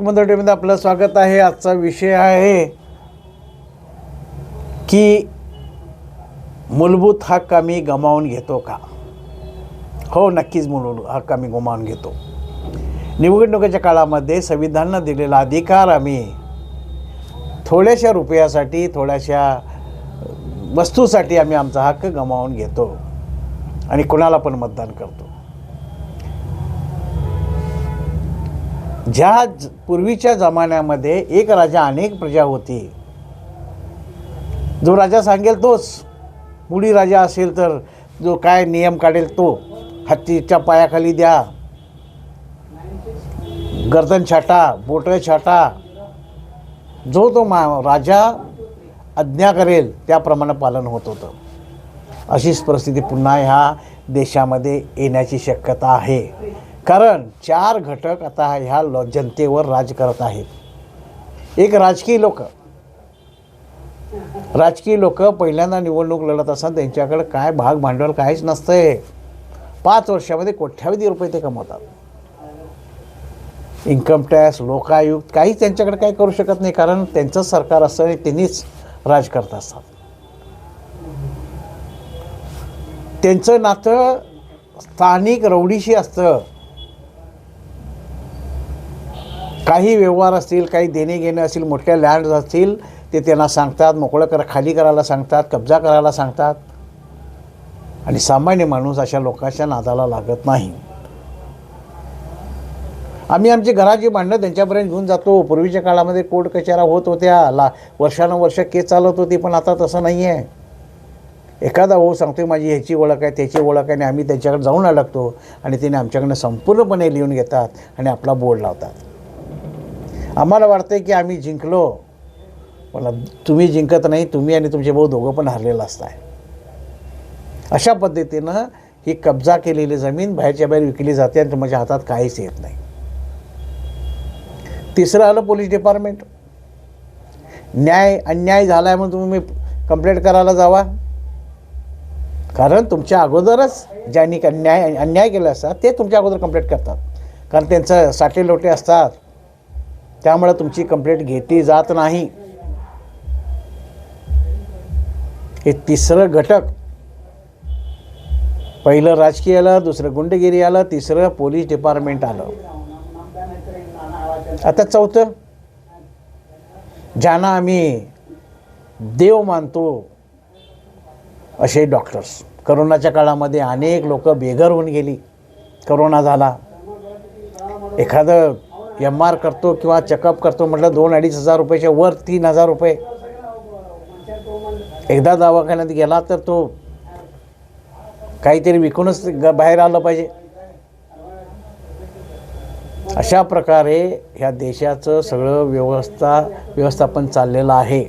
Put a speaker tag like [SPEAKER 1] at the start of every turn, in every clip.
[SPEAKER 1] मंडळीमध्ये आपलं स्वागत आहे. आजचा विषय आहे की मूलभूत हक्क आम्ही गमावून घेतो का? हो नक्कीच मूलभूत हक्क आम्ही गमावून घेतो. निवडणुकीच्या काळामध्ये संविधानानं दिलेला अधिकार आम्ही थोड्याशा रुपयासाठी थोड्याशा वस्तूसाठी आम्ही आमचा हक्क गमावून घेतो आणि कुणाला पण मतदान करतो. ज्या ज- पूर्वीच्या जमान्यामध्ये एक राजा अनेक प्रजा होती जो राजा सांगेल तोच. मुडी राजा असेल तर जो काय नियम काढेल तो. हत्तीच्या पायाखाली द्या. गर्दन छाटा बोटं छाटा. जो तो मा राजा आज्ञा करेल त्याप्रमाणे पालन होत होतं. अशीच परिस्थिती पुन्हा ह्या देशामध्ये येण्याची शक्यता आहे. कारण चार घटक आता ह्या लो जनतेवर राज करत आहेत. एक राजकीय लोक. राजकीय लोक पहिल्यांदा निवडणूक लढत असताना त्यांच्याकडे काय भाग भांडवल काहीच नसतंय. पाच वर्षामध्ये कोट्यावधी रुपये ते कमवतात. इन्कम टॅक्स लोकायुक्त काहीच त्यांच्याकडे काही करू शकत नाही कारण त्यांचंच सरकार असतं आणि त्यांनीच राज करत असतात. त्यांचं नातं स्थानिक रवडीशी असतं. काही व्यवहार असतील काही देणे घेणे असतील मोठ्या लँड असतील ते त्यांना सांगतात मोकळं करा खाली करायला सांगतात कब्जा करायला सांगतात. आणि सामान्य माणूस अशा लोकांच्या नादाला लागत नाही. आम्ही आमची घराची भांडणं त्यांच्यापर्यंत घेऊन जातो. पूर्वीच्या काळामध्ये कोर्ट कचेऱ्या होत होत्या. ला वर्षानुवर्ष केस चालत होती पण आता तसं नाही आहे एखादा भाऊ सांगतोय माझी ह्याची ओळख आहे त्याची ओळख आहे आणि आम्ही त्यांच्याकडे जाऊन अडकतो. आणि तिने आमच्याकडनं संपूर्णपणे लिहून घेतात आणि आपला बोर्ड लावतात. आम्हाला वाटतं की आम्ही जिंकलो. पण तुम्ही जिंकत नाही तुम्ही आणि तुमचे भाऊ दोघं पण हरलेलं असताय. अशा पद्धतीनं ही कब्जा केलेली जमीन बाहेरच्या बाहेर विकली जाते आणि तुमच्या हातात काहीच येत नाही. तिसरं आलं पोलीस डिपार्टमेंट. न्याय अन्याय झाला आहे म्हणून तुम्ही कंप्लेंट करायला जावा. कारण तुमच्या अगोदरच ज्यांनी अन्याय अन्याय केला असतात ते तुमच्या अगोदर कंप्लेंट करतात. कारण त्यांचं साठे लोटे असतात. त्यामुळे तुमची कंप्लेंट घेतली जात नाही. हे तिसरं घटक. पहिलं राजकीय आलं दुसरं गुंडगिरी आलं तिसरं पोलीस डिपार्टमेंट आलं. आता चौथं ज्यांना आम्ही देव मानतो असे डॉक्टर्स करोनाच्या काळामध्ये अनेक लोक बेघर होऊन गेली. करोना झाला. एखादं एम आर करतो किंवा चेकअप करतो म्हटलं दोन अडीच हजार रुपयाच्या वर तीन हजार रुपये. एकदा दवाखान्यात गेला तर तो काहीतरी विकूनच ग बाहेर आलं पाहिजे. अशा प्रकारे ह्या देशाचं सगळं व्यवस्था व्यवस्थापन चाललेलं आहे.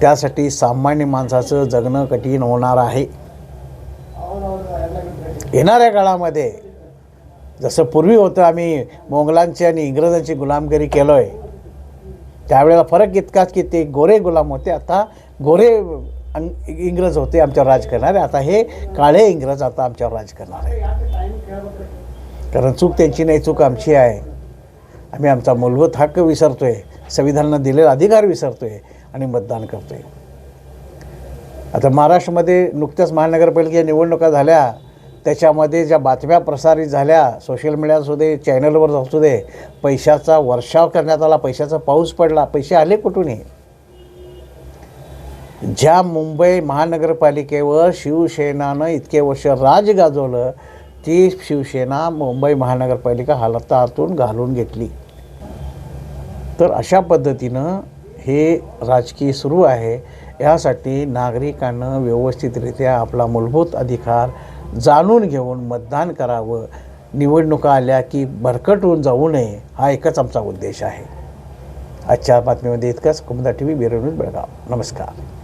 [SPEAKER 1] त्यासाठी सामान्य माणसाचं जगणं कठीण होणार आहे. येणाऱ्या काळामध्ये जसं पूर्वी होतं आम्ही मोगलांची आणि इंग्रजांची गुलामगिरी केलो आहे त्यावेळेला फरक इतकाच की ते गोरे गुलाम होते. आता गोरे इंग्रज होते आमच्यावर राज करणारे आता हे काळे इंग्रज आता आमच्यावर राज करणार आहे. कारण चूक त्यांची नाही चूक आमची आहे. आम्ही आमचा मूलभूत हक्क विसरतो आहे संविधानानं दिलेला अधिकार विसरतो आहे आणि मतदान करतो आहे आता महाराष्ट्रामध्ये नुकत्याच महानगरपालिकेच्या निवडणुका झाल्या. त्याच्यामध्ये ज्या बातम्या प्रसारित झाल्या सोशल मीडिया असू दे चॅनलवर असू दे पैशाचा वर्षाव करण्यात आला पैशाचा पाऊस पडला पैसे आले कुठूनही? ज्या मुंबई महानगरपालिकेवर शिवसेनानं इतके वर्ष राज गाजवलं ती शिवसेना मुंबई महानगरपालिका हालतातून घालून घेतली. तर अशा पद्धतीनं हे राजकीय सुरू आहे. यासाठी नागरिकांनं व्यवस्थितरित्या आपला मूलभूत अधिकार जाणून घेऊन मतदान करावं. निवडणुका आल्या की भरकटून जाऊ नये हा एकच आमचा उद्देश आहे. आजच्या बातमीमध्ये इतकंच. कुमदा टी व्ही बेरोनूर बेळगाव. नमस्कार.